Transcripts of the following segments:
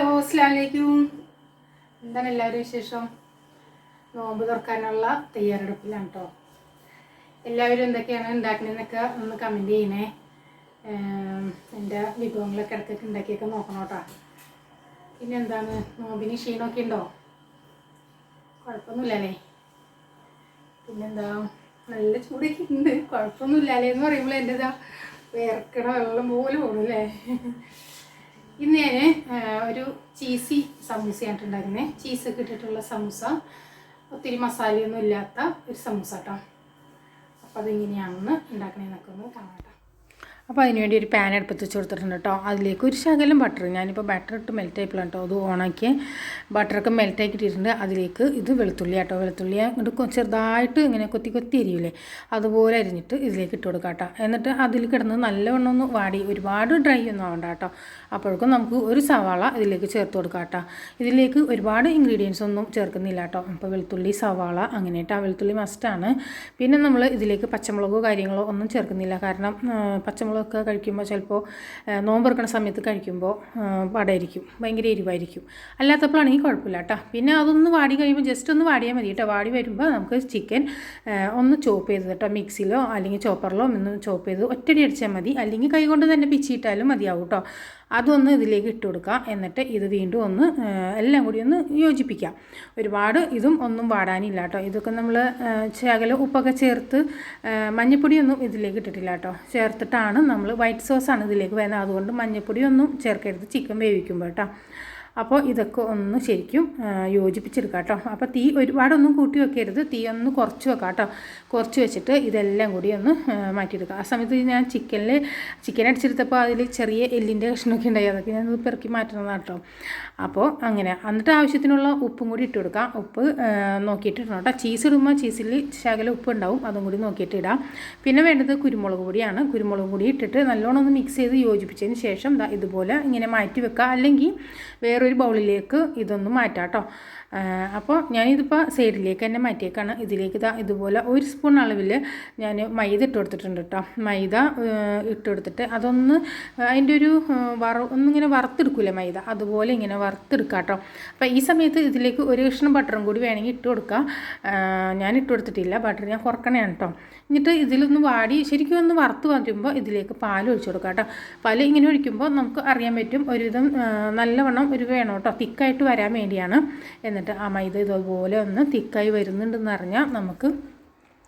Hello അസ്ലാമലൈക്കും എന്താണ് എല്ലാവരും വിശേഷം? നോമ്പ് തുറക്കാനുള്ള തയ്യാറെടുപ്പിലാണ് കേട്ടോ എല്ലാവരും എന്തൊക്കെയാണ് ഉണ്ടാക്കണെന്നൊക്കെ ഒന്ന് കമന്റ് ചെയ്യണേ. എന്റെ വിഭവങ്ങളൊക്കെ ഇടയ്ക്കൊക്കെ ഉണ്ടാക്കിയൊക്കെ നോക്കണം കേട്ടോ. പിന്നെ എന്താണ്? നോമ്പിന് ക്ഷീണമൊക്കെ ഉണ്ടോ? കുഴപ്പമൊന്നുമില്ലല്ലേ പിന്നെന്താ നല്ല ചൂടൊക്കെ ഉണ്ട്. കുഴപ്പമൊന്നുമില്ലല്ലേ എന്ന് പറയുമ്പോൾ എന്റെ ഇതാ വേർക്കണ വെള്ളം പോലെ അല്ലേ? ഇന്ന് ഞാൻ ഒരു ചീസി സമൂസയാണ് ഉണ്ടാക്കുന്നത് ചീസൊക്കെ ഇട്ടിട്ടുള്ള സമൂസ. ഒത്തിരി മസാലയൊന്നും ഇല്ലാത്ത ഒരു സമൂസ കേട്ടോ അപ്പോൾ അതെങ്ങനെയാണെന്ന് ഉണ്ടാക്കണേന്നൊക്കെ ഒന്ന് കാണാം അപ്പോൾ അതിന് വേണ്ടി ഒരു പാൻ അടുപ്പത്ത് വെച്ച് കൊടുത്തിട്ടുണ്ട് കേട്ടോ അതിലേക്ക് ഒരു ശകലം ബട്ടർ ഞാനിപ്പോൾ ബട്ടർ ഇട്ട് മെൽറ്റ് ആയിപ്പോഴാണ് കേട്ടോ അത് ഓണാക്കി ബട്ടറൊക്കെ മെൽറ്റ് ആക്കിയിട്ടിട്ടുണ്ട് അതിലേക്ക് ഇത് വെളുത്തുള്ളി കേട്ടോ വെളുത്തുള്ളി എന്നിട്ട് ചെറുതായിട്ട് ഇങ്ങനെ കൊത്തി കൊത്തി അരിയില്ലേ അതുപോലെ അരിഞ്ഞിട്ട് ഇതിലേക്ക് ഇട്ട് കൊടുക്കാം കേട്ടോ എന്നിട്ട് അതിൽ കിടന്ന് നല്ലവണ്ണം ഒന്ന് വാടി. ഒരുപാട് ഡ്രൈ ഒന്നും ആവണ്ട കേട്ടോ അപ്പോഴേക്കും നമുക്ക് ഒരു സവാള ഇതിലേക്ക് ചേർത്ത് കൊടുക്കാം കേട്ടോ ഇതിലേക്ക് ഒരുപാട് ഇൻഗ്രീഡിയൻസ് ഒന്നും ചേർക്കുന്നില്ല കേട്ടോ അപ്പോൾ വെളുത്തുള്ളി സവാള അങ്ങനെ കേട്ടോ വെളുത്തുള്ളി മസ്റ്റാണ് പിന്നെ നമ്മൾ ഇതിലേക്ക് പച്ചമുളകോ കാര്യങ്ങളോ ഒന്നും ചേർക്കുന്നില്ല. കാരണം ആ, പച്ചമുളകൊക്കെ കഴിക്കുമ്പോൾ ചിലപ്പോൾ നോമ്പെറുക്കണ സമയത്ത് കഴിക്കുമ്പോൾ പടയിരിക്കും ഭയങ്കര എരിവായിരിക്കും. അല്ലാത്തപ്പോഴാണെങ്കിൽ കുഴപ്പമില്ല കേട്ടോ പിന്നെ അതൊന്ന് വാടി കഴിയുമ്പോൾ ജസ്റ്റ് ഒന്ന് വാടിയാൽ മതി കേട്ടോ വാടി വരുമ്പോൾ നമുക്ക് ചിക്കൻ ഒന്ന് ചോപ്പ് ചെയ്ത് കേട്ടോ മിക്സിയിലോ അല്ലെങ്കിൽ ചോപ്പറിലോ ഒന്ന് ചോപ്പ് ചെയ്ത് ഒറ്റടി അടിച്ചാൽ മതി. അല്ലെങ്കിൽ കൈകൊണ്ട് തന്നെ പിച്ചിയിട്ടാലും മതിയാവും കേട്ടോ അതൊന്ന് ഇതിലേക്ക് ഇട്ട് കൊടുക്കാം. എന്നിട്ട് ഇത് വീണ്ടും ഒന്ന് എല്ലാം കൂടി ഒന്ന് യോജിപ്പിക്കാം. ഒരുപാട് ഇതും ഒന്നും വാടാനില്ല കേട്ടോ. ഇതൊക്കെ നമ്മൾ ചകല ഉപ്പൊക്കെ ചേർത്ത് മഞ്ഞപ്പൊടിയൊന്നും ഇതിലേക്ക് ഇട്ടിട്ടില്ല കേട്ടോ. ചേർത്തിട്ടാണ് നമ്മൾ വൈറ്റ് സോസാണ് ഇതിലേക്ക് വരുന്നത് അതുകൊണ്ട് മഞ്ഞപ്പൊടിയൊന്നും ചേർക്കരുത്. ചിക്കൻ വേവിക്കുമ്പോൾ കേട്ടോ. അപ്പോൾ ഇതൊക്കെ ഒന്ന് ശരിക്കും യോജിപ്പിച്ചെടുക്കുക യോജിപ്പിച്ചെടുക്കാം കേട്ടോ. അപ്പോൾ തീ ഒരുപാടൊന്നും കൂട്ടി വെക്കരുത്. തീ ഒന്ന് കുറച്ച് വെക്കാം കേട്ടോ. കുറച്ച് വെച്ചിട്ട് ഇതെല്ലാം കൂടി ഒന്ന് മാറ്റിയെടുക്കുക മാറ്റിയെടുക്കാം. ആ സമയത്ത് ഞാൻ ചിക്കനിൽ ചിക്കൻ അടിച്ചെടുത്തപ്പോൾ അതിൽ ചെറിയ എല്ലിന്റെ കഷ്ണമൊക്കെ ഉണ്ടായി. അതൊക്കെ ഞാൻ പെറുക്കി മാറ്റുന്നതാണ് കേട്ടോ. അപ്പോൾ അങ്ങനെ എന്നിട്ട് ആവശ്യത്തിനുള്ള ഉപ്പും കൂടി ഇട്ട് കൊടുക്കാം. ഉപ്പ് നോക്കിയിട്ട് ഇടണം കേട്ടോ. ചീസ് ഇടുമ്പോൾ ചീസിൽ ശകല ഉപ്പ് ഉണ്ടാവും. അതും കൂടി നോക്കിയിട്ട് ഇടാം. പിന്നെ വേണ്ടത് കുരുമുളക് പൊടിയാണ്. കുരുമുളക് പൊടി ഇട്ടിട്ട് നല്ലോണം ഒന്ന് മിക്സ് ചെയ്ത് യോജിപ്പിച്ചതിന് ശേഷം ഇതുപോലെ ഇങ്ങനെ മാറ്റി വെക്കുക അല്ലെങ്കിൽ വേറൊരു ബൗളിലേക്ക് ഇതൊന്ന് മാറ്റാം കേട്ടോ. അപ്പോൾ ഞാനിതിപ്പോൾ സൈഡിലേക്ക് തന്നെ മാറ്റിയേക്കാണ്. ഇതിലേക്ക് ഇതാ ഇതുപോലെ ഒരു സ്പൂൺ അളവിൽ ഞാൻ മൈദ ഇട്ട് കൊടുത്തിട്ടുണ്ട് കേട്ടോ. മൈദ ഇട്ട് കൊടുത്തിട്ട് അതൊന്ന് അതിന്റെ ഒരു വറ ഒന്നിങ്ങനെ വറുത്തെടുക്കില്ല മൈദ? അതുപോലെ ഇങ്ങനെ വറുത്തെടുക്കുക കേട്ടോ. അപ്പോൾ ഈ സമയത്ത് ഇതിലേക്ക് ഒരു കഷ്ണം ബട്ടറും കൂടി വേണമെങ്കിൽ ഇട്ട് കൊടുക്കുക ഞാൻ ഇട്ട് കൊടുത്തിട്ടില്ല. ബട്ടർ ഞാൻ കുറക്കണേ കേട്ടോ. എന്നിട്ട് ഇതിലൊന്ന് വാടി ശരിക്കും ഒന്ന് വറുത്ത് വരുമ്പോൾ ഇതിലേക്ക് പാൽ ഒഴിച്ചു കൊടുക്കുക കേട്ടോ. പാൽ ഇങ്ങനെ ഒഴിക്കുമ്പോൾ നമുക്ക് അറിയാൻ പറ്റും ഒരുവിധം നല്ലവണ്ണം ഒരു വേണം കേട്ടോ. തിക്കായിട്ട് വരാൻ വേണ്ടിയാണ്. എന്നിട്ട് ആ മൈദ ഇതുപോലെ ഒന്ന് തിക്കായി വരുന്നുണ്ടെന്ന് അറിഞ്ഞാൽ നമുക്ക്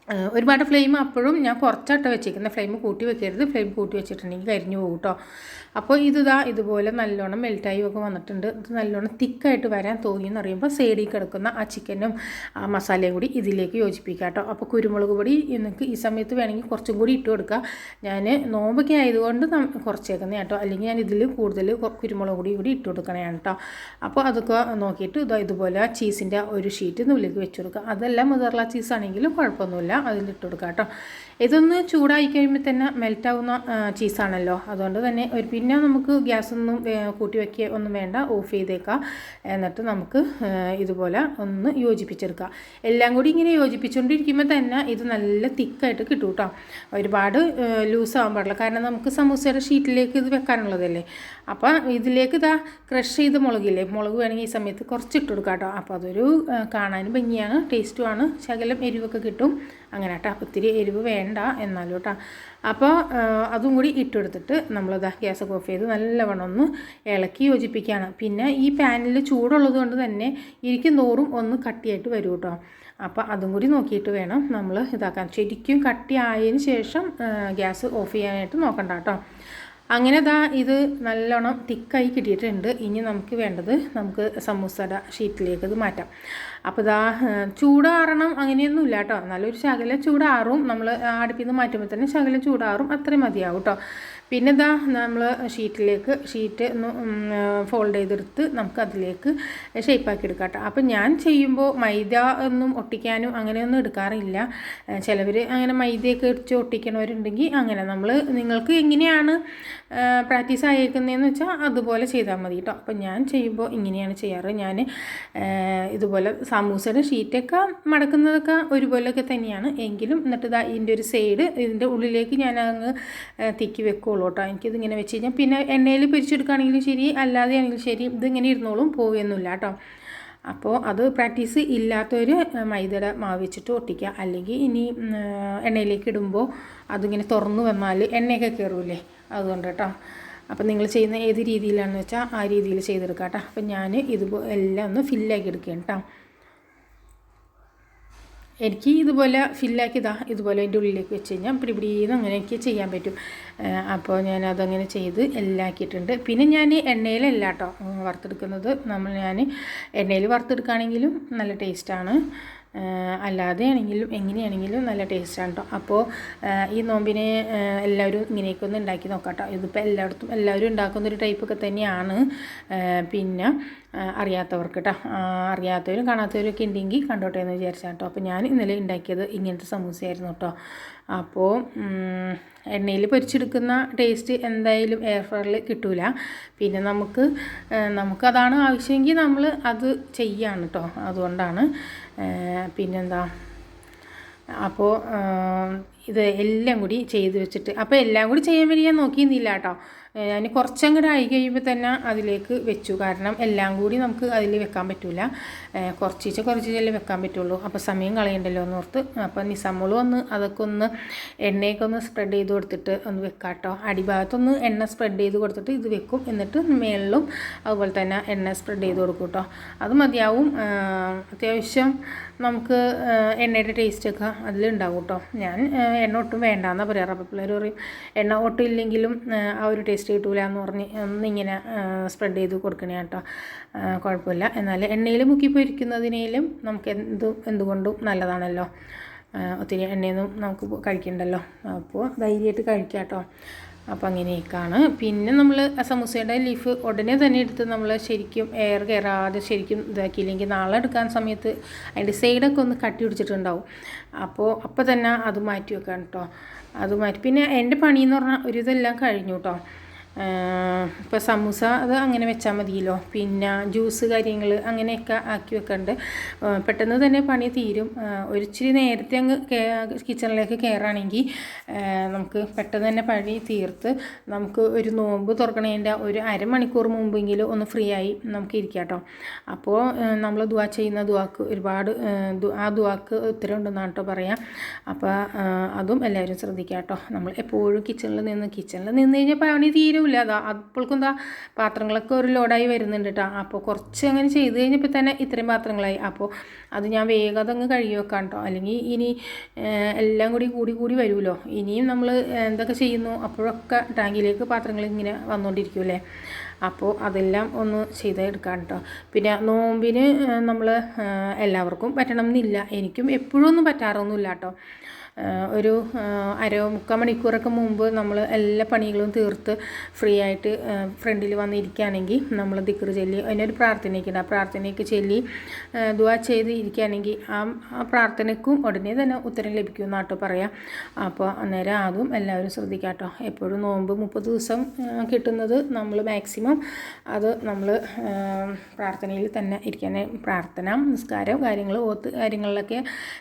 ഒരുപാട് ഫ്ലെയിം അപ്പോഴും ഞാൻ കുറച്ചട്ട വെച്ചേക്കുന്നത് ഫ്ലെയിം കൂട്ടി വെക്കരുത്. ഫ്ലെയിം കൂട്ടി വെച്ചിട്ടുണ്ടെങ്കിൽ കരിഞ്ഞു പോകും കേട്ടോ അപ്പോൾ ഇതാ ഇതുപോലെ നല്ലോണം മെൽറ്റായി ഒക്കെ വന്നിട്ടുണ്ട്. ഇത് നല്ലോണം തിക്കായിട്ട് വരാൻ തോന്നി എന്ന് പറയുമ്പോൾ സൈഡിൽ കിടക്കുന്ന ആ ചിക്കനും ആ മസാലയും കൂടി ഇതിലേക്ക് യോജിപ്പിക്കുക കേട്ടോ അപ്പോൾ കുരുമുളക് പൊടി നിങ്ങൾക്ക് ഈ സമയത്ത് വേണമെങ്കിൽ കുറച്ചും കൂടി ഇട്ട് കൊടുക്കുക ഞാൻ നോമ്പൊക്കെ ആയതുകൊണ്ട് കുറച്ചേക്കുന്നത് കേട്ടോ അല്ലെങ്കിൽ ഞാൻ ഇതിൽ കൂടുതൽ കുരുമുളക് പൊടി കൂടി ഇട്ട് കൊടുക്കണതാണ് കേട്ടോ അപ്പോൾ അതൊക്കെ നോക്കിയിട്ട് ഇതാ ഇതുപോലെ ചീസിന്റെ ഒരു ഷീറ്റ് നുള്ളിലേക്ക് വെച്ച് കൊടുക്കുക അതെല്ലാം മുതർല ചീസ് ആണെങ്കിലും കുഴപ്പമൊന്നുമില്ല അതിലിട്ട് കൊടുക്കുക കേട്ടോ. ഇതൊന്ന് ചൂടായി കഴിയുമ്പോൾ തന്നെ മെൽറ്റാവുന്ന ചീസാണല്ലോ അതുകൊണ്ട് തന്നെ ഒരു പിന്നെ നമുക്ക് ഗ്യാസൊന്നും കൂട്ടി വയ്ക്കുക ഒന്നും വേണ്ട ഓഫ് ചെയ്തേക്കാം. എന്നിട്ട് നമുക്ക് ഇതുപോലെ ഒന്ന് യോജിപ്പിച്ചെടുക്കുക എല്ലാം കൂടി ഇങ്ങനെ യോജിപ്പിച്ചുകൊണ്ടിരിക്കുമ്പോൾ തന്നെ ഇത് നല്ല തിക്കായിട്ട് കിട്ടും കേട്ടോ. ഒരുപാട് ലൂസ് ആവാൻ പാടില്ല. കാരണം നമുക്ക് സമൂസയുടെ ഷീറ്റിലേക്ക് ഇത് വെക്കാനുള്ളതല്ലേ. അപ്പോൾ ഇതിലേക്ക് ഇതാ ക്രഷ് ചെയ്ത് മുളകില്ലേ? മുളക് വേണമെങ്കിൽ ഈ സമയത്ത് കുറച്ച് കൊടുക്കാം കേട്ടോ. അപ്പോൾ അതൊരു കാണാനും ഭംഗിയാണ് ടേസ്റ്റുമാണ് ശകലം എരിവൊക്കെ കിട്ടും. അങ്ങനെ കേട്ടോ ഒത്തിരി എരിവ് വേണ്ട എന്നാലും കേട്ടോ അപ്പോൾ അതും കൂടി ഇട്ടെടുത്തിട്ട് നമ്മളിതാ ഗ്യാസ് ഓഫ് ചെയ്ത് നല്ലവണ്ണം ഒന്ന് ഇളക്കി യോജിപ്പിക്കുകയാണ് പിന്നെ ഈ പാനിൽ ചൂടുള്ളത് കൊണ്ട് തന്നെ ഇരിക്കും തോറും ഒന്ന് കട്ടിയായിട്ട് വരും കേട്ടോ അപ്പോൾ അതും കൂടി നോക്കിയിട്ട് വേണം നമ്മൾ ഇതാക്കാൻ. ശരിക്കും കട്ടിയായതിന് ശേഷം ഗ്യാസ് ഓഫ് ചെയ്യാനായിട്ട് നോക്കണ്ട കേട്ടോ അങ്ങനെ ദാ ഇത് നല്ലോണം തിക്കായി കിട്ടിയിട്ടുണ്ട്. ഇനി നമുക്ക് വേണ്ടത് നമുക്ക് സമൂസയുടെ ഷീറ്റിലേക്ക് ഇത് മാറ്റാം. അപ്പോൾ ഇതാ ചൂടാറണം അങ്ങനെയൊന്നും ഇല്ല കേട്ടോ നല്ലൊരു ശകലം ചൂടാറും. നമ്മൾ അടുപ്പിൽ നിന്ന് മാറ്റുമ്പോൾ തന്നെ ശകലം ചൂടാറും. അത്രയും മതിയാവും കേട്ടോ പിന്നെ ഇതാ നമ്മൾ ഷീറ്റിലേക്ക് ഷീറ്റ് ഒന്ന് ഫോൾഡ് ചെയ്തെടുത്ത് നമുക്ക് അതിലേക്ക് ഷേപ്പാക്കി എടുക്കാം കേട്ടോ അപ്പം ഞാൻ ചെയ്യുമ്പോൾ മൈദ ഒന്നും ഒട്ടിക്കാനും അങ്ങനെയൊന്നും എടുക്കാറില്ല. ചിലവർ അങ്ങനെ മൈദയൊക്കെ ഇടിച്ച് ഒട്ടിക്കണവരുണ്ടെങ്കിൽ അങ്ങനെ നമ്മൾ നിങ്ങൾക്ക് എങ്ങനെയാണ് പ്രാക്ടീസ് ആയേക്കുന്നതെന്ന് വെച്ചാൽ അതുപോലെ ചെയ്താൽ മതി കേട്ടോ അപ്പം ഞാൻ ചെയ്യുമ്പോൾ ഇങ്ങനെയാണ് ചെയ്യാറ്. ഞാൻ ഇതുപോലെ സമൂസയുടെ ഷീറ്റൊക്കെ മടക്കുന്നതൊക്കെ ഒരുപോലെയൊക്കെ തന്നെയാണ്. എങ്കിലും എന്നിട്ട് ഇതാ ഇതിന്റെ ഒരു സൈഡ് ഇതിന്റെ ഉള്ളിലേക്ക് ഞാൻ അങ്ങ് തിക്കി വെക്കുള്ളൂ. ഇരുന്നോളൂ കേട്ടോ എനിക്കിത് ഇങ്ങനെ വെച്ച് കഴിഞ്ഞാൽ പിന്നെ എണ്ണയിൽ പിരിച്ചെടുക്കുകയാണെങ്കിലും ശരി അല്ലാതെ ആണെങ്കിലും ശരി ഇതിങ്ങനെ ഇരുന്നോളും പോവുകയൊന്നുമില്ല കേട്ടോ അപ്പോൾ അത് പ്രാക്ടീസ് ഇല്ലാത്തവർ മൈദയുടെ മാവ് വെച്ചിട്ട് ഒട്ടിക്കുക. അല്ലെങ്കിൽ ഇനി എണ്ണയിലേക്ക് ഇടുമ്പോൾ അതിങ്ങനെ തുറന്നു വന്നാൽ എണ്ണയൊക്കെ കയറൂലേ അതുകൊണ്ട് കേട്ടോ അപ്പം നിങ്ങൾ ചെയ്യുന്ന ഏത് രീതിയിലാണെന്ന് വെച്ചാൽ ആ രീതിയിൽ ചെയ്തെടുക്കാം കേട്ടോ അപ്പം ഞാൻ ഇത് എല്ലാം ഒന്ന് ഫില്ലാക്കി എടുക്കുകയാണ് കേട്ടോ എനിക്ക് ഇതുപോലെ ഫില്ലാക്കി ഇതാ ഇതുപോലെ അതിന്റെ ഉള്ളിലേക്ക് വെച്ച് കഴിഞ്ഞാൽ പിടി പിടിയെന്ന് അങ്ങനെ എനിക്ക് ചെയ്യാൻ പറ്റും. അപ്പോൾ ഞാൻ അതങ്ങനെ ചെയ്ത് എല്ലാം ആക്കിയിട്ടുണ്ട്. പിന്നെ ഞാൻ എണ്ണയിലല്ല കേട്ടോ വറുത്തെടുക്കുന്നത്. നമ്മൾ ഞാൻ എണ്ണയിൽ വറുത്തെടുക്കുകയാണെങ്കിലും നല്ല ടേസ്റ്റാണ് അല്ലാതെ ആണെങ്കിലും എങ്ങനെയാണെങ്കിലും നല്ല ടേസ്റ്റാണ് കേട്ടോ. അപ്പോൾ ഈ നോമ്പിനെ എല്ലാവരും ഇങ്ങനെയൊക്കെ ഒന്ന് ഉണ്ടാക്കി നോക്കാം കേട്ടോ. ഇതിപ്പോൾ എല്ലായിടത്തും എല്ലാവരും ഉണ്ടാക്കുന്ന ഒരു ടൈപ്പൊക്കെ തന്നെയാണ്. പിന്നെ അറിയാത്തവർക്ക് കേട്ടോ അറിയാത്തവരും കാണാത്തവരും ഒക്കെ ഉണ്ടെങ്കിൽ കണ്ടോട്ടെ എന്ന് വിചാരിച്ചാൽ കേട്ടോ. അപ്പോൾ ഞാൻ ഇന്നലെ ഉണ്ടാക്കിയത് ഇങ്ങനത്തെ സമൂസയായിരുന്നു കേട്ടോ. അപ്പോൾ എണ്ണയിൽ പൊരിച്ചെടുക്കുന്ന ടേസ്റ്റ് എന്തായാലും എയർ ഫ്രയറിൽ കിട്ടില്ല പിന്നെ നമുക്ക് നമുക്കതാണ് ആവശ്യമെങ്കിൽ നമ്മൾ അത് ചെയ്യാണ് കേട്ടോ അതുകൊണ്ടാണ് പിന്നെന്താ? അപ്പോൾ ഇത് എല്ലാം കൂടി ചെയ്ത് വെച്ചിട്ട് അപ്പോൾ എല്ലാം കൂടി ചെയ്യാൻ വേണ്ടി ഞാൻ നോക്കിയിരുന്നില്ല കേട്ടോ. ഞാൻ കുറച്ചങ്ങോട്ട് ആയി കഴിയുമ്പോൾ തന്നെ അതിലേക്ക് വെച്ചു. കാരണം എല്ലാം കൂടി നമുക്ക് അതിൽ വെക്കാൻ പറ്റില്ല കുറച്ചീച്ച കുറച്ചീച്ചല്ലേ വെക്കാൻ പറ്റുള്ളൂ. അപ്പോൾ സമയം കളയണ്ടല്ലോ എന്ന് ഓർത്ത് അപ്പോൾ നിസാമോളും ഒന്ന് അതൊക്കെ ഒന്ന് എണ്ണയൊക്കെ ഒന്ന് സ്പ്രെഡ് ചെയ്ത് കൊടുത്തിട്ട് ഒന്ന് വെക്കാം കേട്ടോ അടിഭാഗത്തൊന്ന് എണ്ണ സ്പ്രെഡ് ചെയ്ത് കൊടുത്തിട്ട് ഇത് വെക്കും. എന്നിട്ട് മേളിലും അതുപോലെ തന്നെ എണ്ണ സ്പ്രെഡ് ചെയ്ത് കൊടുക്കും കേട്ടോ അത് മതിയാവും. അത്യാവശ്യം നമുക്ക് എണ്ണയുടെ എണ്ണയുടെ ടേസ്റ്റൊക്കെ അതിലുണ്ടാവും കേട്ടോ. ഞാൻ എണ്ണ ഒട്ടും വേണ്ട വേണ്ടാന്നാണ് പറയാറ്. അപ്പോൾ പിള്ളേർ പറയും എണ്ണ ഒട്ടും ഇല്ലെങ്കിലും ആ, ഒരു ടേസ്റ്റ് കിട്ടൂല എന്ന് പറഞ്ഞ് ഒന്നിങ്ങനെ സ്പ്രെഡ് ചെയ്ത് കൊടുക്കണേ കേട്ടോ. കുഴപ്പമില്ല. എന്നാൽ എണ്ണയിൽ മുക്കി പൊരിക്കുന്നതിനേലും നമുക്ക് എന്ത് എന്തുകൊണ്ടും നല്ലതാണല്ലോ. ഒത്തിരി എണ്ണയൊന്നും നമുക്ക് കഴിക്കണ്ടല്ലോ. അപ്പോൾ ധൈര്യമായിട്ട് കഴിക്കാം കേട്ടോ അപ്പോൾ അങ്ങനെയൊക്കെയാണ്. പിന്നെ നമ്മൾ സമൂസയുടെ ലീഫ് ഉടനെ തന്നെ എടുത്ത് നമ്മൾ ശരിക്കും എയർ കയറാതെ ശരിക്കും ഇതാക്കിയില്ലെങ്കിൽ നാളെ എടുക്കാൻ സമയത്ത് അതിന്റെ സൈഡൊക്കെ ഒന്ന് കട്ടി പിടിച്ചിട്ടുണ്ടാവും. അപ്പോൾ അപ്പോൾ തന്നെ അത് മാറ്റി വെക്കാം കേട്ടോ അത് മാറ്റി. പിന്നെ എന്റെ പണിയെന്ന് പറഞ്ഞാൽ ഒരു ഇതെല്ലാം കഴിഞ്ഞു കേട്ടോ ഇപ്പോൾ സമൂസ അത് അങ്ങനെ വെച്ചാൽ മതിയല്ലോ. പിന്നെ ജ്യൂസ് കാര്യങ്ങൾ അങ്ങനെയൊക്കെ ആക്കി വെക്കണ്ട്. പെട്ടെന്ന് തന്നെ പണി തീരും. ഒരിച്ചിരി നേരത്തെ അങ്ങ് കിച്ചണിലേക്ക് കയറുകയാണെങ്കിൽ നമുക്ക് പെട്ടെന്ന് തന്നെ പണി തീർത്ത് നമുക്ക് ഒരു നോമ്പ് തുറക്കണതിന്റെ ഒരു അരമണിക്കൂർ മുമ്പെങ്കിലും ഒന്ന് ഫ്രീ ആയി നമുക്ക് ഇരിക്കാം കേട്ടോ അപ്പോൾ നമ്മൾ ദുവാ ചെയ്യുന്ന ദുവാക്ക് ഒരുപാട് ആ, ദുവാക്ക് ഉത്തരം ഉണ്ടെന്നാണ് കേട്ടോ പറയാം. അപ്പോൾ അതും എല്ലാവരും ശ്രദ്ധിക്കാം കേട്ടോ നമ്മൾ എപ്പോഴും കിച്ചണിൽ നിന്ന് കിച്ചണിൽ നിന്ന് കഴിഞ്ഞാൽ പണി തീരൂല അതാ അപ്പോഴേക്കും എന്താ പാത്രങ്ങളൊക്കെ ഒരു ലോഡായി വരുന്നുണ്ട് കേട്ടോ അപ്പോൾ കുറച്ച് അങ്ങനെ ചെയ്ത് കഴിഞ്ഞപ്പോൾ തന്നെ ഇത്രയും പാത്രങ്ങളായി. അപ്പോൾ അത് ഞാൻ വേഗം അതങ്ങ് കഴുകി വെക്കാം കേട്ടോ അല്ലെങ്കിൽ ഇനി എല്ലാം കൂടി കൂടി കൂടി വരുമല്ലോ ഇനിയും നമ്മൾ എന്തൊക്കെ ചെയ്യുന്നു അപ്പോഴൊക്കെ ടാങ്കിലേക്ക് പാത്രങ്ങൾ ഇങ്ങനെ വന്നുകൊണ്ടിരിക്കുമല്ലേ അപ്പോൾ അതെല്ലാം ഒന്ന് ചെയ്തെടുക്കാം കേട്ടോ പിന്നെ നോമ്പിന് നമ്മൾ എല്ലാവർക്കും പറ്റണം എന്നില്ല എനിക്കും എപ്പോഴും ഒന്നും പറ്റാറൊന്നുമില്ല കേട്ടോ ഒരു അര മുക്കാൽ മണിക്കൂറൊക്കെ മുമ്പ് നമ്മൾ എല്ലാ പണികളും തീർത്ത് ഫ്രീ ആയിട്ട് ഫ്രണ്ടിൽ വന്നിരിക്കുകയാണെങ്കിൽ നമ്മൾ ദിക്കറ് ചൊല്ലി അതിനൊരു പ്രാർത്ഥനയൊക്കെ ഉണ്ട് ആ പ്രാർത്ഥനയൊക്കെ ചൊല്ലി ദുവാ ചെയ്ത് ഇരിക്കുകയാണെങ്കിൽ ആ ആ പ്രാർത്ഥനയ്ക്കും ഉടനെ തന്നെ ഉത്തരം ലഭിക്കും എന്നാട്ടോ പറയാം. അപ്പോൾ അന്നേരം ആകും എല്ലാവരും ശ്രദ്ധിക്കുക കേട്ടോ. എപ്പോഴും നോമ്പ് മുപ്പത് ദിവസം കിട്ടുന്നത് നമ്മൾ മാക്സിമം അത് നമ്മൾ പ്രാർത്ഥനയിൽ തന്നെ ഇരിക്കാൻ പ്രാർത്ഥന നിസ്കാരം കാര്യങ്ങൾ ഓത്ത് കാര്യങ്ങളിലൊക്കെ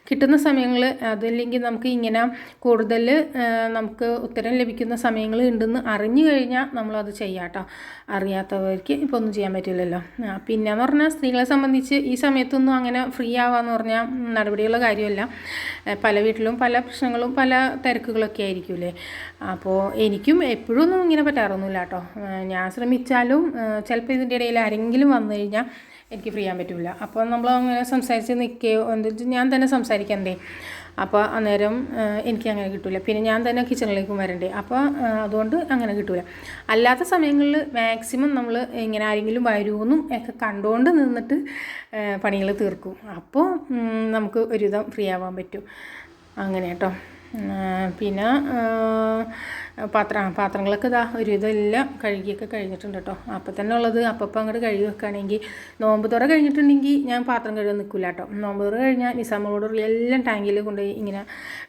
കിട്ടുന്ന സമയങ്ങൾ അതല്ലെങ്കിൽ നമുക്ക് ഇങ്ങനെ കൂടുതൽ നമുക്ക് ഉത്തരം ലഭിക്കുന്ന സമയങ്ങൾ ഉണ്ടെന്ന് അറിഞ്ഞു കഴിഞ്ഞാൽ നമ്മളത് ചെയ്യാം കേട്ടോ അറിയാത്തവർക്ക് ഇപ്പോൾ ഒന്നും ചെയ്യാൻ പറ്റില്ലല്ലോ. പിന്നെയെന്ന് പറഞ്ഞാൽ സ്ത്രീകളെ സംബന്ധിച്ച് ഈ സമയത്തൊന്നും അങ്ങനെ ഫ്രീ ആവാന്ന് പറഞ്ഞാൽ നടപടിയുള്ള കാര്യമല്ല. പല വീട്ടിലും പല പ്രശ്നങ്ങളും പല തിരക്കുകളൊക്കെ ആയിരിക്കുമല്ലേ അപ്പോൾ എനിക്കും എപ്പോഴും ഒന്നും ഇങ്ങനെ പറ്റാറൊന്നുമില്ല കേട്ടോ. ഞാൻ ശ്രമിച്ചാലും ചിലപ്പോൾ ഇതിന്റെ ഇടയിൽ ആരെങ്കിലും വന്നു കഴിഞ്ഞാൽ എനിക്ക് ഫ്രീ ചെയ്യാൻ പറ്റില്ല അപ്പോൾ നമ്മൾ അങ്ങനെ സംസാരിച്ച് നിൽക്കുകയോ എന്താ ഞാൻ തന്നെ സംസാരിക്കണ്ടേ? അപ്പോൾ അന്നേരം എനിക്ക് അങ്ങനെ കിട്ടില്ല പിന്നെ ഞാൻ തന്നെ കിച്ചണിലേക്കും വരണ്ടേ. അപ്പോൾ അതുകൊണ്ട് അങ്ങനെ കിട്ടില്ല അല്ലാത്ത സമയങ്ങളിൽ മാക്സിമം നമ്മൾ ഇങ്ങനെ ആരെങ്കിലും വരുമെന്നും ഒക്കെ കണ്ടുകൊണ്ട് നിന്നിട്ട് പണികൾ തീർക്കും. അപ്പോൾ നമുക്ക് ഒരുവിധം ഫ്രീ ആവാൻ പറ്റും. അങ്ങനെ കേട്ടോ പിന്നെ പാത്ര പാത്രങ്ങളൊക്കെ ഇതാ ഒരു ഇതെല്ലാം കഴുകിയൊക്കെ കഴിഞ്ഞിട്ടുണ്ട് കേട്ടോ അപ്പം തന്നെ ഉള്ളത് അപ്പം അങ്ങോട്ട് കഴുകി വെക്കുകയാണെങ്കിൽ നോമ്പ് തുറ കഴിഞ്ഞിട്ടുണ്ടെങ്കിൽ ഞാൻ പാത്രം കഴുകാൻ നിൽക്കില്ല കേട്ടോ നോമ്പ് തുറ കഴിഞ്ഞാൽ നിസാമോട് എല്ലാം ടാങ്കിൽ കൊണ്ടുപോയി ഇങ്ങനെ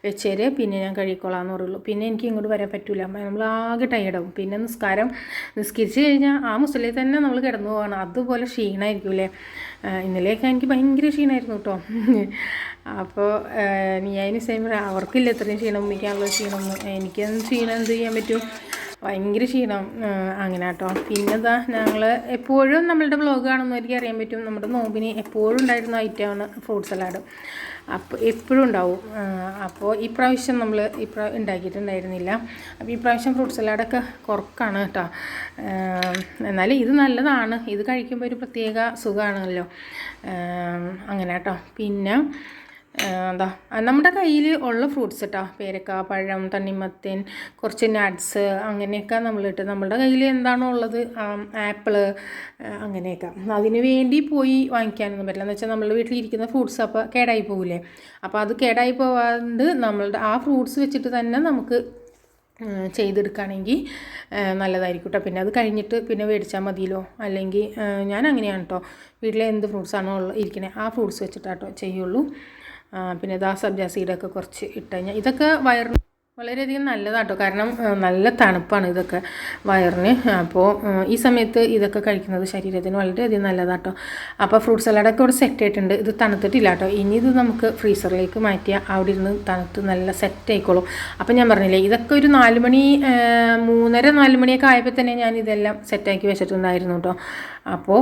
വെച്ചേര് പിന്നെ ഞാൻ കഴുകിക്കോളാം എന്ന് പറയുള്ളൂ. പിന്നെ എനിക്ക് ഇങ്ങോട്ട് വരാൻ പറ്റില്ല നമ്മൾ ആകെ ടയർഡാവും പിന്നെ നിസ്കാരം നിസ്കരിച്ച് കഴിഞ്ഞാൽ ആ മുസ്ലിം തന്നെ നമ്മൾ കിടന്നു പോകണം അതുപോലെ ക്ഷീണമായിരിക്കും അല്ലേ ഇന്നലെയൊക്കെ എനിക്ക് ഭയങ്കര ക്ഷീണമായിരുന്നു കേട്ടോ അപ്പോൾ നീ അതിന് സെയിം അവർക്കില്ല ഇത്രയും ക്ഷീണം ഉമ്മിക്കാനുള്ള ക്ഷീണം ഒന്നും ക്ഷീണം എന്ത് ചെയ്യാൻ പറ്റും. ഭയങ്കര ക്ഷീണം. അങ്ങനെ കേട്ടോ പിന്നെ ഞങ്ങൾ എപ്പോഴും നമ്മളുടെ ബ്ലോഗ് കാണുന്നവർക്ക് അറിയാൻ പറ്റും. നമ്മുടെ നോമ്പിന് എപ്പോഴും ഉണ്ടായിരുന്ന ഐറ്റമാണ് ഫ്രൂട്ട് സലാഡ് അപ്പോൾ എപ്പോഴും ഉണ്ടാവും. അപ്പോൾ ഈ പ്രാവശ്യം നമ്മൾ ഇപ്രാ ഉണ്ടാക്കിയിട്ടുണ്ടായിരുന്നില്ല. അപ്പോൾ ഈ പ്രാവശ്യം ഫ്രൂട്ട് സലാഡൊക്കെ കുറക്കാണ് കേട്ടോ എന്നാലും ഇത് നല്ലതാണ്. ഇത് കഴിക്കുമ്പോൾ ഒരു പ്രത്യേക സുഖമാണല്ലോ അങ്ങനെ കേട്ടോ പിന്നെ എന്താ നമ്മുടെ കയ്യിൽ ഉള്ള ഫ്രൂട്ട്സ് കേട്ടോ പേരക്ക പഴം തണ്ണിമത്തൻ കുറച്ച് നട്ട്സ് അങ്ങനെയൊക്കെ നമ്മളിട്ട് നമ്മുടെ കയ്യിൽ എന്താണോ ഉള്ളത് ആപ്പിൾ അങ്ങനെയൊക്കെ. അതിന് വേണ്ടി പോയി വാങ്ങിക്കാനൊന്നും പറ്റില്ല. എന്ന് വെച്ചാൽ നമ്മളുടെ വീട്ടിലിരിക്കുന്ന ഫ്രൂട്ട്സ് അപ്പോൾ കേടായി പോകില്ലേ അപ്പോൾ അത് കേടായി പോവാണ്ട് നമ്മളുടെ ആ ഫ്രൂട്ട്സ് വെച്ചിട്ട് തന്നെ നമുക്ക് ചെയ്തെടുക്കുകയാണെങ്കിൽ നല്ലതായിരിക്കും കേട്ടോ പിന്നെ അത് കഴിഞ്ഞിട്ട് പിന്നെ മേടിച്ചാൽ മതിയല്ലോ. അല്ലെങ്കിൽ ഞാൻ അങ്ങനെയാണ് കേട്ടോ വീട്ടിലെ എന്ത് ഫ്രൂട്ട്സാണോ ഉള്ള ഇരിക്കണേ ആ ഫ്രൂട്ട്സ് വെച്ചിട്ടാട്ടോ ചെയ്യുള്ളൂ. പിന്നെ ഇതാ സബ്ജാ സീഡൊക്കെ കുറച്ച് ഇട്ട് കഴിഞ്ഞാൽ ഇതൊക്കെ വയറിന് വളരെയധികം നല്ലതാട്ടോ. കാരണം നല്ല തണുപ്പാണ് ഇതൊക്കെ വയറിന്. അപ്പോൾ ഈ സമയത്ത് ഇതൊക്കെ കഴിക്കുന്നത് ശരീരത്തിന് വളരെയധികം നല്ലതാട്ടോ. അപ്പോൾ ഫ്രൂട്ട് സലാഡൊക്കെ ഇവിടെ സെറ്റ് ആയിട്ടുണ്ട്. ഇത് തണുത്തിട്ടില്ല കേട്ടോ ഇനി ഇത് നമുക്ക് ഫ്രീസറിലേക്ക് മാറ്റിയാൽ അവിടെ ഇരുന്ന് തണുത്ത് നല്ല സെറ്റ് ആയിക്കോളും. അപ്പോൾ ഞാൻ പറഞ്ഞില്ലേ ഇതൊക്കെ ഒരു നാല് മണി മൂന്നര നാല് മണിയൊക്കെ ആയപ്പോൾ തന്നെ ഞാൻ ഇതെല്ലാം സെറ്റാക്കി വെച്ചിട്ടുണ്ടായിരുന്നു കേട്ടോ അപ്പോൾ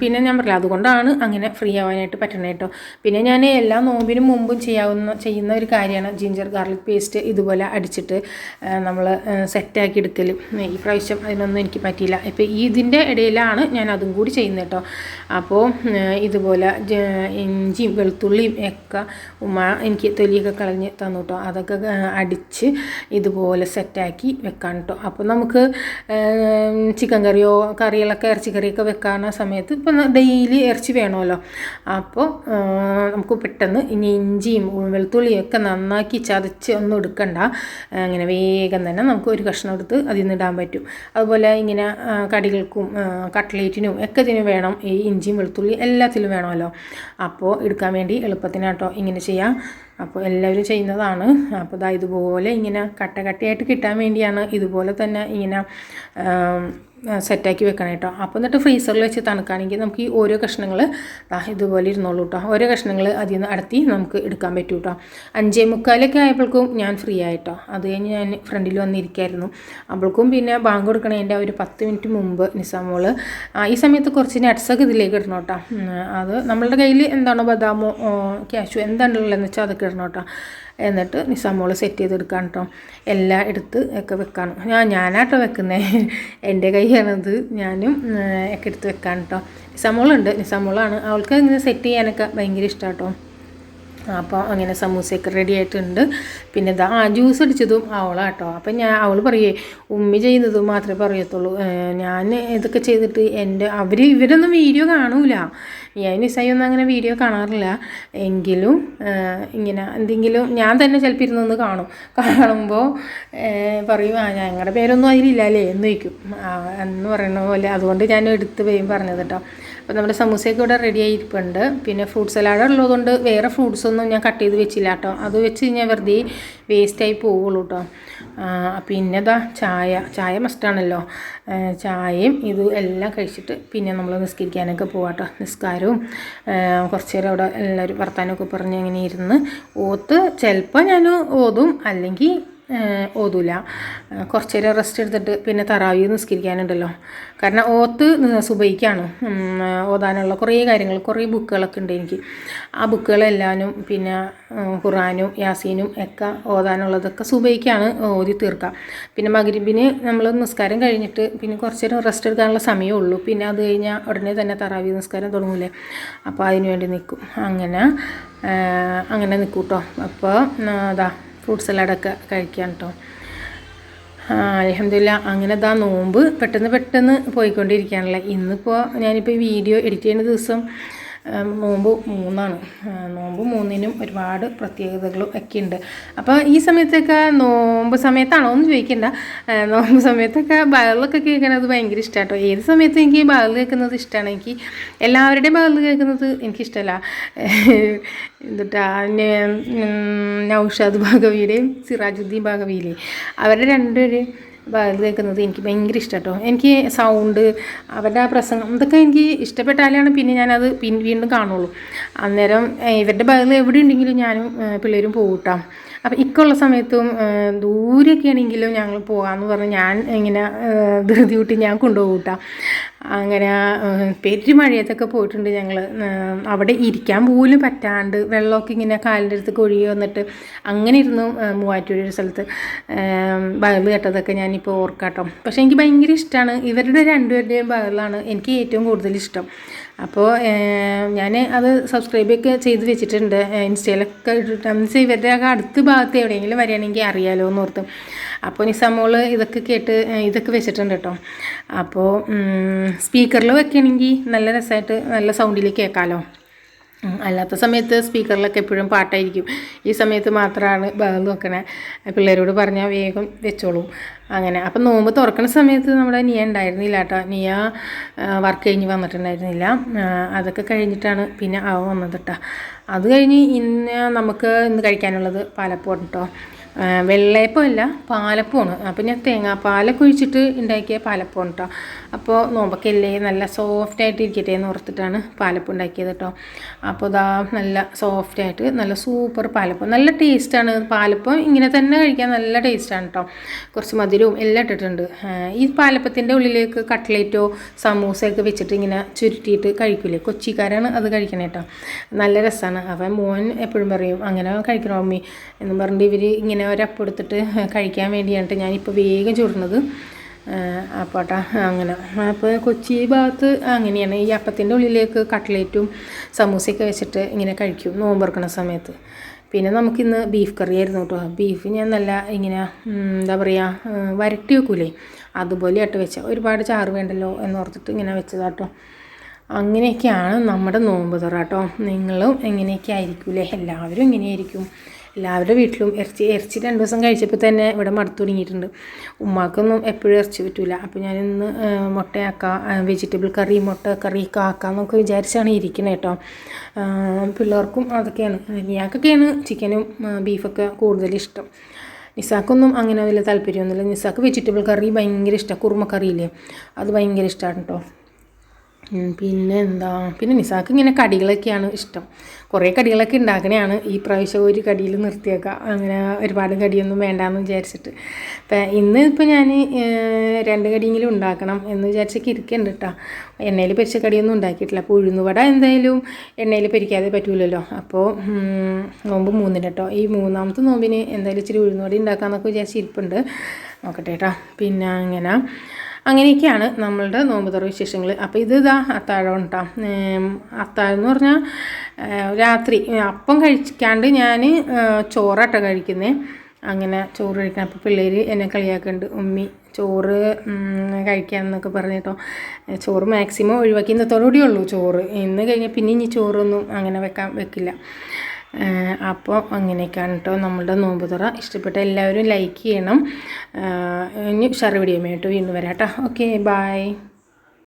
പിന്നെ ഞാൻ പറയില്ല അതുകൊണ്ടാണ് അങ്ങനെ ഫ്രീ ആവാനായിട്ട് പറ്റണേ കേട്ടോ പിന്നെ ഞാൻ എല്ലാ നോമ്പിനും മുമ്പും ചെയ്യാവുന്ന ചെയ്യുന്ന ഒരു കാര്യമാണ് ജിഞ്ചർ ഗാർലിക് പേസ്റ്റ് ഇതുപോലെ അടിച്ചിട്ട് നമ്മൾ സെറ്റാക്കി എടുക്കൽ ഈ പ്രാവശ്യം അതിനൊന്നും എനിക്ക് പറ്റിയില്ല. ഇപ്പോൾ ഈ ഇതിന്റെ ഇടയിലാണ് ഞാൻ അതും കൂടി ചെയ്യുന്നത് കേട്ടോ അപ്പോൾ ഇതുപോലെ ഇഞ്ചി ഇഞ്ചിയും വെളുത്തുള്ളിയും ഒക്കെ ഉമ്മ എനിക്ക് തൊലിയൊക്കെ കളഞ്ഞ് തന്നു കേട്ടോ അതൊക്കെ അടിച്ച് ഇതുപോലെ സെറ്റാക്കി വെക്കാൻ കേട്ടോ അപ്പോൾ നമുക്ക് ചിക്കൻ കറിയോ കറികളൊക്കെ ഇറച്ചി കറിയൊക്കെ വെക്കാന സമയത്ത് ഇപ്പം ഡെയിലി ഇറച്ചി വേണമല്ലോ. അപ്പോൾ നമുക്ക് പെട്ടെന്ന് ഇനി ഇഞ്ചിയും വെളുത്തുള്ളിയും ഒക്കെ നന്നാക്കി ചതച്ച് ഒന്നും എടുക്കണ്ട. അങ്ങനെ വേഗം തന്നെ നമുക്ക് ഒരു കഷ്ണം എടുത്ത് അതിൽ നിന്ന് ഇടാൻ പറ്റും. അതുപോലെ ഇങ്ങനെ കടികൾക്കും കട്ട്ലേറ്റിനും ഒക്കെ ഇതിന് വേണം. ഈ ഇഞ്ചിയും വെളുത്തുള്ളി എല്ലാത്തിലും വേണമല്ലോ. അപ്പോൾ എടുക്കാൻ വേണ്ടി എളുപ്പത്തിനാട്ടോ ഇങ്ങനെ ചെയ്യാം. അപ്പോൾ എല്ലാവരും ചെയ്യുന്നതാണ്. അപ്പോൾ ഇതാ ഇതുപോലെ ഇങ്ങനെ കട്ട കട്ടയായിട്ട് കിട്ടാൻ വേണ്ടിയാണ് ഇതുപോലെ തന്നെ ഇങ്ങനെ സെറ്റാക്കി വെക്കണം കേട്ടോ. അപ്പോൾ എന്നിട്ട് ഫ്രീസറിൽ വെച്ച് തണുക്കുകയാണെങ്കിൽ നമുക്ക് ഈ ഓരോ കഷ്ണങ്ങൾ ഇതുപോലെ ഇരുന്നോളൂ കേട്ടോ ഓരോ കഷ്ണങ്ങൾ അതിൽ നിന്ന് അടത്തി നമുക്ക് എടുക്കാൻ പറ്റും കേട്ടോ അഞ്ചേ മുക്കാലൊക്കെ ആയപ്പോഴേക്കും ഞാൻ ഫ്രീ ആയിട്ടോ അത് കഴിഞ്ഞ് ഞാൻ ഫ്രണ്ടിൽ വന്നിരിക്കായിരുന്നു. അപ്പോഴേക്കും പിന്നെ ബാങ്ക് കൊടുക്കണതിന്റെ ഒരു പത്ത് മിനിറ്റ് മുമ്പ് നിസാമോൾ ഈ സമയത്ത് കുറച്ച് നട്ട്സൊക്കെ ഇതിലേക്ക് ഇടണം കേട്ടോ അത് നമ്മളുടെ കയ്യിൽ എന്താണോ ബദാമോ ക്യാഷോ എന്താണുള്ളതെന്ന് വെച്ചാൽ അതൊക്കെ ഇടണം കേട്ടോ എന്നിട്ട് നിസാമോൾ സെറ്റ് ചെയ്തെടുക്കാൻ കേട്ടോ എല്ലാം എടുത്ത് ഒക്കെ വെക്കാണ്. ഞാൻ ഞാനാട്ടോ വെക്കുന്നത് എന്റെ കൈയാണത്. ഞാനും ഒക്കെ എടുത്ത് വെക്കാൻ കേട്ടോ നിസാമോളുണ്ട്. നിസാമോളാണ്. അവൾക്ക് ഇങ്ങനെ സെറ്റ് ചെയ്യാനൊക്കെ ഭയങ്കര ഇഷ്ടമാണ് കേട്ടോ അപ്പോൾ അങ്ങനെ സമൂസയൊക്കെ റെഡി ആയിട്ടുണ്ട്. പിന്നെ ഇതാ ആ ജ്യൂസ് അടിച്ചതും അവളാട്ടോ. അപ്പം ഞാൻ അവൾ പറയേ ഉമ്മി ചെയ്യുന്നതും മാത്രമേ പറയത്തുള്ളൂ. ഞാൻ ഇതൊക്കെ ചെയ്തിട്ട് എന്റെ അവർ ഇവരൊന്നും വീഡിയോ കാണൂല. ഞാൻ നിസ്സായൊന്നും അങ്ങനെ വീഡിയോ കാണാറില്ല. എങ്കിലും ഇങ്ങനെ എന്തെങ്കിലും ഞാൻ തന്നെ ചിലപ്പോൾ ഇരുന്നൊന്ന് കാണും. കാണുമ്പോൾ പറയും ആ ഞങ്ങളുടെ പേരൊന്നും അതിലില്ല അല്ലേ എന്ന് വയ്ക്കും എന്ന് പറയുന്ന പോലെ അതുകൊണ്ട് ഞാൻ എടുത്ത് പേയും പറഞ്ഞത് കേട്ടോ. അപ്പോൾ നമ്മുടെ സമൂസയൊക്കെ ഇവിടെ റെഡി ആയിരിപ്പുണ്ട്. പിന്നെ ഫ്രൂട്ട് സലാഡ് ഉള്ളതുകൊണ്ട് വേറെ ഫ്രൂട്ട്സ് ഒന്നും ഞാൻ കട്ട് ചെയ്ത് വെച്ചില്ല കേട്ടോ അത് വെച്ച് കഴിഞ്ഞാൽ വെറുതെ വേസ്റ്റായി പോവുള്ളൂ കേട്ടോ പിന്നെ ഇതാ ചായ. ചായ മസ്റ്റാണല്ലോ ചായയും ഇത് എല്ലാം കഴിച്ചിട്ട് പിന്നെ നമ്മൾ നിസ്കരിക്കാനൊക്കെ പോവാം കേട്ടോ നിസ്കാരവും കുറച്ച് നേരം അവിടെ എല്ലാവരും വർത്താനമൊക്കെ പറഞ്ഞ് അങ്ങനെ ഇരുന്ന് ഓത്ത് ചിലപ്പോൾ ഞാൻ ഓതും അല്ലെങ്കിൽ ഓതൂല. കുറച്ച് നേരം റെസ്റ്റ് എടുത്തിട്ട് പിന്നെ തറാവി നിസ്കരിക്കാനുണ്ടല്ലോ. കാരണം ഓത്ത് സുബൈക്കാണ് ഓതാനുള്ള കുറേ കാര്യങ്ങൾ കുറേ ബുക്കുകളൊക്കെ ഉണ്ട് എനിക്ക്. ആ ബുക്കുകളെല്ലാനും പിന്നെ ഖുറാനും യാസീനും ഒക്കെ ഓതാനുള്ളതൊക്കെ സുബൈക്കാണ് ഓതി തീർക്കുക പിന്നെ മകരിബിന് നമ്മൾ നിസ്കാരം കഴിഞ്ഞിട്ട് പിന്നെ കുറച്ച് നേരം റെസ്റ്റ് എടുക്കാനുള്ള സമയമേ ഉള്ളൂ. പിന്നെ അത് കഴിഞ്ഞാൽ ഉടനെ തന്നെ തറാവി നിസ്കാരം തുടങ്ങൂലേ. അപ്പോൾ അതിന് വേണ്ടി നിൽക്കും അങ്ങനെ അങ്ങനെ നിൽക്കൂട്ടോ കേട്ടോ അപ്പോൾ അതാ. ഫ്രൂട്ട് സലാഡൊക്കെ കഴിക്കാൻ കേട്ടോ അലഹമില്ല അങ്ങനെ ഇതാ നോമ്പ് പെട്ടെന്ന് പെട്ടെന്ന് പോയിക്കൊണ്ടിരിക്കുകയാണല്ലേ ഇന്നിപ്പോൾ ഞാനിപ്പോൾ വീഡിയോ എഡിറ്റ് ചെയ്യുന്ന ദിവസം നോമ്പ് മൂന്നാണ്. നോമ്പ് മൂന്നിനും ഒരുപാട് പ്രത്യേകതകളും ഒക്കെ ഉണ്ട് അപ്പോൾ ഈ സമയത്തൊക്കെ നോമ്പ് സമയത്താണോ എന്ന് ചോദിക്കണ്ട. നോമ്പ് സമയത്തൊക്കെ ബഹളൊക്കെ കേൾക്കുന്നത് ഭയങ്കര ഇഷ്ടമാട്ടോ ഏത് സമയത്ത് എനിക്ക് ബഹൾ കേൾക്കുന്നത് ഇഷ്ടമാണ് എനിക്ക് എല്ലാവരുടെയും ബഹൾ കേൾക്കുന്നത് എനിക്കിഷ്ടമല്ല എന്നിട്ടാ നൗഷാദ് ഭാഗവിയുടെയും സിറാജുദ്ദീൻ ഭാഗവിയിലെ അവരുടെ രണ്ടുപേരും ബഹൾ കേൾക്കുന്നത് എനിക്ക് ഭയങ്കര ഇഷ്ടം കേട്ടോ എനിക്ക് സൗണ്ട് അവരുടെ ആ പ്രസംഗം ഇതൊക്കെ എനിക്ക് ഇഷ്ടപ്പെട്ടാലാണ് പിന്നെ ഞാനത് പിൻ വീണ്ടും കാണുള്ളൂ. അന്നേരം ഇവരുടെ ബാഗിൽ എവിടെ ഉണ്ടെങ്കിലും ഞാനും പിള്ളേരും പോകും അപ്പം ഇക്കുള്ള സമയത്തും ദൂരെയൊക്കെ ആണെങ്കിലും ഞങ്ങൾ പോകാമെന്ന് പറഞ്ഞ് ഞാൻ ഇങ്ങനെ ധൃതി കൂട്ടി ഞാൻ കൊണ്ടുപോകും കേട്ടോ അങ്ങനെ പെരു മഴയത്തൊക്കെ പോയിട്ടുണ്ട് ഞങ്ങൾ അവിടെ ഇരിക്കാൻ പോലും പറ്റാണ്ട് വെള്ളമൊക്കെ ഇങ്ങനെ കാലിന്റെ അടുത്ത് ഒഴുകി വന്നിട്ട് അങ്ങനെ ഇരുന്നു മൂവാറ്റൂർ ഒരു സ്ഥലത്ത്. ബഹൾ കേട്ടതൊക്കെ ഞാനിപ്പോൾ ഓർക്കാട്ടോ. പക്ഷേ എനിക്ക് ഭയങ്കര ഇഷ്ടമാണ് ഇവരുടെ രണ്ടുപേരുടെയും ബഹളാണ് എനിക്ക് ഏറ്റവും കൂടുതൽ ഇഷ്ടം. അപ്പോൾ ഞാൻ അത് സബ്സ്ക്രൈബ് ഒക്കെ ചെയ്ത് വെച്ചിട്ടുണ്ട്. ഇൻസ്റ്റയിലൊക്കെ ഇട്ടിട്ട്. മീൻസ് ഇവരുടെ അടുത്ത ഭാഗത്ത് എവിടെയെങ്കിലും വരികയാണെങ്കിൽ അറിയാലോ എന്ന് ഓർത്ത്. അപ്പോൾ നിസാമോൾ ഇതൊക്കെ കേട്ട് ഇതൊക്കെ വെച്ചിട്ടുണ്ട് കേട്ടോ അപ്പോൾ സ്പീക്കറിൽ വെക്കുകയാണെങ്കിൽ നല്ല രസമായിട്ട് നല്ല സൗണ്ടിൽ കേൾക്കാമല്ലോ അല്ലാത്ത സമയത്ത് സ്പീക്കറിലൊക്കെ എപ്പോഴും പാട്ടായിരിക്കും. ഈ സമയത്ത് മാത്രമാണ് ബഹളം വെക്കണേ പിള്ളേരോട് പറഞ്ഞാൽ വേഗം വെച്ചോളും. അങ്ങനെ അപ്പം നോമ്പ് തുറക്കുന്ന സമയത്ത് നമ്മുടെ നിയ ഉണ്ടായിരുന്നില്ല കേട്ടോ നിയ വർക്ക് കഴിഞ്ഞ് വന്നിട്ടുണ്ടായിരുന്നില്ല. അതൊക്കെ കഴിഞ്ഞിട്ടാണ് പിന്നെ അവ വന്നത് കേട്ടോ അത് കഴിഞ്ഞ് ഇന്ന് നമുക്ക് ഇന്ന് കഴിക്കാനുള്ളത് പാലപ്പം കേട്ടോ വെള്ളയപ്പമല്ല പാലപ്പമാണ്. അപ്പം ഞാൻ തേങ്ങാപ്പാലൊക്കെ ഒഴിച്ചിട്ട് ഉണ്ടാക്കിയ പാലപ്പം കേട്ടോ അപ്പോൾ നോമ്പൊക്കെയല്ലേ നല്ല സോഫ്റ്റ് ആയിട്ട് ഇരിക്കട്ടെ എന്ന് ഓർത്തിട്ടാണ് പാലപ്പം ഉണ്ടാക്കിയത് കേട്ടോ അപ്പോൾ ഇതാ നല്ല സോഫ്റ്റ് ആയിട്ട് നല്ല സൂപ്പർ പാലപ്പം. നല്ല ടേസ്റ്റാണ് പാലപ്പം ഇങ്ങനെ തന്നെ കഴിക്കാൻ നല്ല ടേസ്റ്റാണ് കേട്ടോ കുറച്ച് മധുരവും എല്ലാം ഇട്ടിട്ടുണ്ട്. ഈ പാലപ്പത്തിന്റെ ഉള്ളിലേക്ക് കട്ട്ലേറ്റോ സമൂസയൊക്കെ വെച്ചിട്ട് ഇങ്ങനെ ചുരുട്ടിയിട്ട് കഴിക്കില്ലേ കൊച്ചിക്കാരാണ് അത് കഴിക്കണേ കേട്ടോ നല്ല രസമാണ് അവൻ മോൻ എപ്പോഴും പറയും അങ്ങനെ കഴിക്കണോ അമ്മി? എന്ന് പറഞ്ഞിട്ട് ഇവർ ഇങ്ങനെ ഒരപ്പം എടുത്തിട്ട് കഴിക്കാൻ വേണ്ടിയാണ് ഞാനിപ്പോൾ വേഗം ചുടുന്നത് അപ്പോട്ടാ അങ്ങനെ. അപ്പോൾ കൊച്ചി ഭാഗത്ത് അങ്ങനെയാണ്. ഈ അപ്പത്തിന്റെ ഉള്ളിലേക്ക് കട്ട്ലേറ്റും സമൂസയൊക്കെ വെച്ചിട്ട് ഇങ്ങനെ കഴിക്കും നോമ്പുറക്കണ സമയത്ത്. പിന്നെ നമുക്കിന്ന് ബീഫ് കറി ആയിരുന്നു കേട്ടോ. ബീഫ് ഞാൻ നല്ല ഇങ്ങനെ എന്താ പറയുക വരട്ടി വെക്കൂലേ? അതുപോലെ വെച്ച. ഒരുപാട് ചാറ് വേണ്ടല്ലോ എന്നോർത്തിട്ട് ഇങ്ങനെ വെച്ചതാട്ടോ അങ്ങനെയൊക്കെയാണ് നമ്മുടെ നോമ്പ് തുറ കേട്ടോ. നിങ്ങളും എങ്ങനെയൊക്കെ ആയിരിക്കൂലേ? എല്ലാവരും ഇങ്ങനെയായിരിക്കും. എല്ലാവരുടെ വീട്ടിലും ഇറച്ചി ഇറച്ചി രണ്ട് ദിവസം കഴിച്ചപ്പോൾ തന്നെ ഇവിടെ മടുത്തു തുടങ്ങിയിട്ടുണ്ട്. ഉമ്മാക്കൊന്നും എപ്പോഴും ഇറച്ചി പറ്റൂല. അപ്പോൾ ഞാൻ ഇന്ന് മുട്ടയാക്കാം വെജിറ്റബിൾ കറി മുട്ട കറി ഒക്കെ ആക്കാമെന്നൊക്കെ വിചാരിച്ചാണ് ഇരിക്കുന്നത് കേട്ടോ പിള്ളേർക്കും അതൊക്കെയാണ്. ഞാക്കൊക്കെയാണ് ചിക്കനും ബീഫൊക്കെ കൂടുതൽ ഇഷ്ടം. നിസാക്കൊന്നും അങ്ങനെ വലിയ താല്പര്യമൊന്നുമില്ല. നിസാക്ക് വെജിറ്റബിൾ കറി ഭയങ്കര ഇഷ്ടമാണ് കുറുമക്കറിയില്ലേ? അത് ഭയങ്കര ഇഷ്ടമാണ് കേട്ടോ പിന്നെ എന്താ? പിന്നെ നിസാക്ക് ഇങ്ങനെ കടികളൊക്കെയാണ് ഇഷ്ടം. കുറേ കടികളൊക്കെ ഉണ്ടാക്കണതാണ് ഈ പ്രാവശ്യം ഒരു കടിയിൽ നിർത്തിയേക്കുക അങ്ങനെ ഒരുപാട് കടിയൊന്നും വേണ്ടാന്ന് വിചാരിച്ചിട്ട്. അപ്പം ഇന്ന് ഇപ്പോൾ ഞാൻ രണ്ട് കടിയെങ്കിലും ഉണ്ടാക്കണം എന്ന് വിചാരിച്ചൊക്കെ ഇരിക്കുന്നുണ്ട് കേട്ടോ എണ്ണയിൽ പൊരിച്ച കടിയൊന്നും ഉണ്ടാക്കിയിട്ടില്ല. അപ്പോൾ ഉഴുന്നുവട എന്തായാലും എണ്ണയിൽ പൊരിക്കാതെ പറ്റൂലല്ലോ. അപ്പോൾ നോമ്പ് മൂന്നിന് കേട്ടോ ഈ മൂന്നാമത്തെ നോമ്പിന് എന്തായാലും ഇച്ചിരി ഉഴുന്നുവട ഉണ്ടാക്കാമെന്നൊക്കെ വിചാരിച്ചിരിപ്പുണ്ട് നോക്കട്ടെ കേട്ടോ പിന്നെ അങ്ങനെ അങ്ങനെയൊക്കെയാണ് നമ്മളുടെ നോമ്പ് തുറ വിശേഷങ്ങൾ അപ്പോൾ ഇത് ഇതാ അത്താഴം കേട്ടോ അത്താഴം എന്ന് പറഞ്ഞാൽ രാത്രി. അപ്പം കഴിക്കാണ്ട് ഞാൻ ചോറാട്ടോ കഴിക്കുന്നത് അങ്ങനെ ചോറ് കഴിക്കണം അപ്പോൾ പിള്ളേർ എന്നെ കളിയാക്കുന്നുണ്ട് ഉമ്മി ചോറ് കഴിക്കാമെന്നൊക്കെ പറഞ്ഞിട്ടോ. ചോറ് മാക്സിമം ഒഴിവാക്കി. ഇന്നത്തോടുകൂടിയുള്ളൂ ചോറ്. ഇന്ന് കഴിഞ്ഞാൽ പിന്നെ ഇനി ചോറൊന്നും അങ്ങനെ വെക്കാൻ വെക്കില്ല. അപ്പോൾ അങ്ങനെയൊക്കെയാണ് കേട്ടോ നമ്മളുടെ നോമ്പ് തുറ ഇഷ്ടപ്പെട്ട എല്ലാവരും ലൈക്ക് ചെയ്യണം. ഇനി ഉഷാർ വീഡിയോ വീണ്ടും വരാം കേട്ടോ. Okay bye